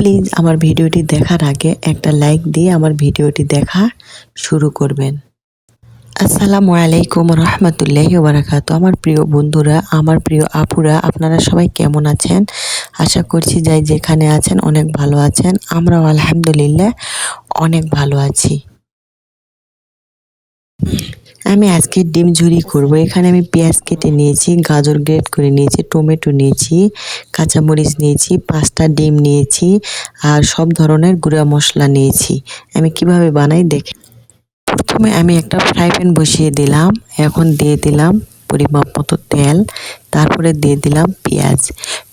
Please আমার ভিডিওটি দেখার আগে একটা লাইক দিয়ে আমার ভিডিওটি দেখা শুরু করবেন। আসসালামু আলাইকুম রহমতুল্লাহি ওবরাকাত আমার প্রিয় বন্ধুরা, আমার প্রিয় আপুরা, আপনারা সবাই কেমন আছেন? আশা করছি যাই যেখানে আছেন অনেক ভালো আছেন। আমরাও আলহামদুলিল্লাহ অনেক ভালো আছি। আমি আজকে ডিম ঝুরি করব। এখানে আমি পেঁয়াজ কেটে নিয়েছি, গাজর গ্রেট করে নিয়েছি, টমেটো নিয়েছি, কাঁচামরিচ নিয়েছি, পাঁচটা ডিম নিয়েছি আর সব ধরনের গুঁড়া মশলা নিয়েছি। আমি কীভাবে বানাই দেখে প্রথমে আমি একটা ফ্রাই প্যান বসিয়ে দিলাম। এখন দিয়ে দিলাম পরিমাপ মতো তেল, তারপরে দিয়ে দিলাম পেঁয়াজ।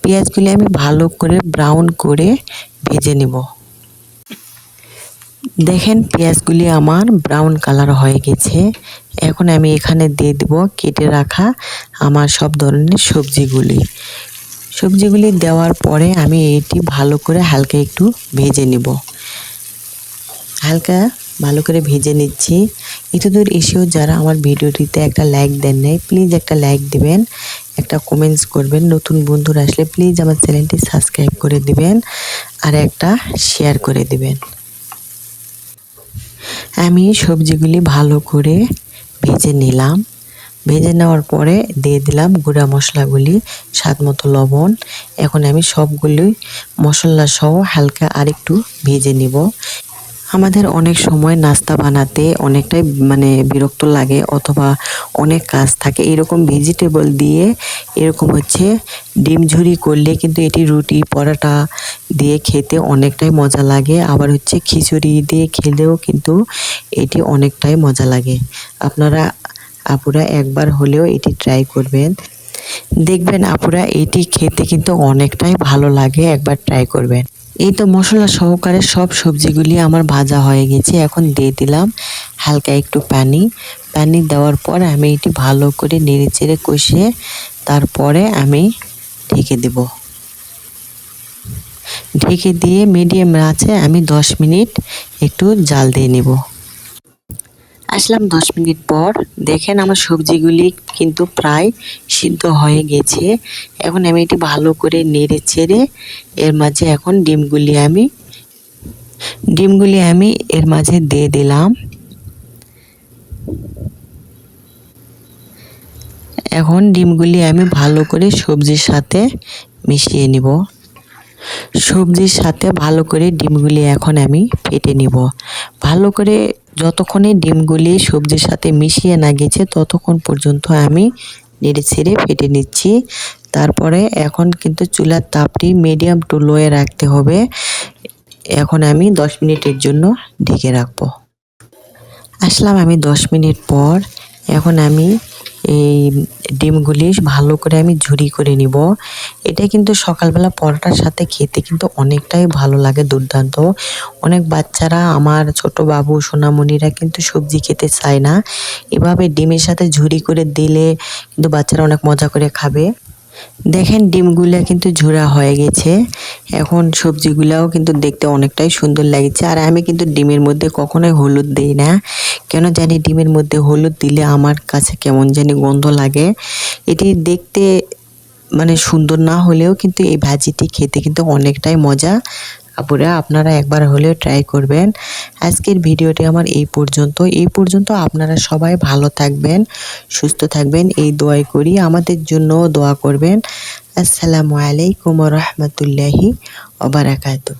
পেঁয়াজগুলি আমি ভালো করে ব্রাউন করে ভেজে নেব। দেখেন পেঁয়াজগুলি আমার ব্রাউন কালার হয়ে গেছে। এখন আমি এখানে দিয়ে দেব কেটে রাখা আমার সব ধরনের সবজিগুলি। সবজিগুলি দেওয়ার পরে আমি এটি ভালো করে হালকা একটু ভেজে নেব। হালকা ভালো করে ভেজে নিচ্ছি। একটু দূর এসেও যারা আমার ভিডিওটিতে একটা লাইক দেন নাই প্লিজ একটা লাইক দিবেন, একটা কমেন্টস করবেন। নতুন বন্ধুরা আসলে প্লিজ আমার চ্যানেলটি সাবস্ক্রাইব করে দিবেন আর একটা শেয়ার করে দিবেন। আমি সবজিগুলি ভালো করে ভেজে নিলাম। ভেজে নেওয়ার পরে দিয়ে দিলাম গুঁড়া মশলাগুলি, স্বাদ মতো লবণ। এখন আমি সবগুলি মশলা সহ হালকা আরেকটু ভেজে নিব। আমাদের অনেক সময় নাস্তা বানাতে অনেকটাই মানে বিরক্ত লাগে অথবা অনেক কাজ থাকে। এরকম ভেজিটেবল দিয়ে এরকম হচ্ছে ডিম ঝুরি করলে কিন্তু এটি রুটি, পরাটা দিয়ে খেতে অনেকটাই মজা লাগে। আবার হচ্ছে খিচুড়ি দিয়ে খেলেও কিন্তু এটি অনেকটাই মজা লাগে। আপনারা, আপুরা একবার হলেও এটি ট্রাই করবেন। দেখবেন আপুরা এটি খেতে কিন্তু অনেকটাই ভালো লাগে, একবার ট্রাই করবেন। এই তো মশলা সহকারে সব সবজিগুলি আমার ভাজা হয়ে গেছে। এখন দিয়ে দিলাম হালকা একটু পানি। পানি দেওয়ার পর আমি এটি ভালো করে নেড়ে চেড়ে কষিয়ে তারপরে আমি ঢেকে দেব। ঢেকে দিয়ে মিডিয়াম আছে, আমি দশ মিনিট একটু জাল দিয়ে নেব। আসলাম দশ মিনিট পর। দেখেন আমার সবজিগুলি কিন্তু প্রায় সিদ্ধ হয়ে গেছে। এখন আমি এটি ভালো করে নেড়ে চেড়ে এর মাঝে এখন ডিমগুলি আমি ডিমগুলি আমি এর মাঝে দিয়ে দিলাম। এখন ডিমগুলি আমি ভালো করে সবজির সাথে মিশিয়ে নিব। সবজির সাথে ভালো করে ডিমগুলি এখন আমি ফেটে নিব। ভালো করে যতক্ষণে ডিমগুলি সবজির সাথে মিশিয়ে না গেছে, ততক্ষণ পর্যন্ত আমি নেড়ে ছেড়ে ফেটে নিচ্ছি। তারপরে এখন কিন্তু চুলার তাপটি মিডিয়াম টু লোয়ে রাখতে হবে। এখন আমি দশ মিনিটের জন্য ঢেকে রাখব। আসলাম আমি দশ মিনিট পর। এখন আমি এই ডিমগুলি ভালো করে আমি ঝুরি করে নিব। এটা কিন্তু সকালবেলা পরোটার সাথে খেতে কিন্তু অনেকটাই ভালো লাগে, দুর্দান্ত। অনেক বাচ্চারা, আমার ছোট বাবু, সোনামণিরা কিন্তু সবজি খেতে চায় না। এভাবে ডিমের সাথে ঝুরি করে দিলে কিন্তু বাচ্চারা অনেক মজা করে খাবে। দেখেন ডিমগুলা কিন্তু ঝোড়া হয়ে গেছে। এখন সবজিগুলাও কিন্তু দেখতে অনেকটাই সুন্দর লাগছে। আর আমি কিন্তু ডিমের মধ্যে কখনোই হলুদ দিই না। কেন জানি ডিমের মধ্যে হলুদ দিলে আমার কাছে কেমন জানি গন্ধ লাগে। এটি দেখতে মানে সুন্দর না হলেও কিন্তু এই ভাজিটি খেতে কিন্তু অনেকটাই মজা। আপুরা, আপনারা একবার হলেও ট্রাই করবেন। আজকের ভিডিওটি আমার এই পর্যন্ত। এই পর্যন্ত আপনারা সবাই ভালো থাকবেন, সুস্থ থাকবেন। এই দোয়াই করি, আমাদের জন্য দোয়া করবেন। আসসালামু আলাইকুম রহমতুল্লাহি ওবরাকাতু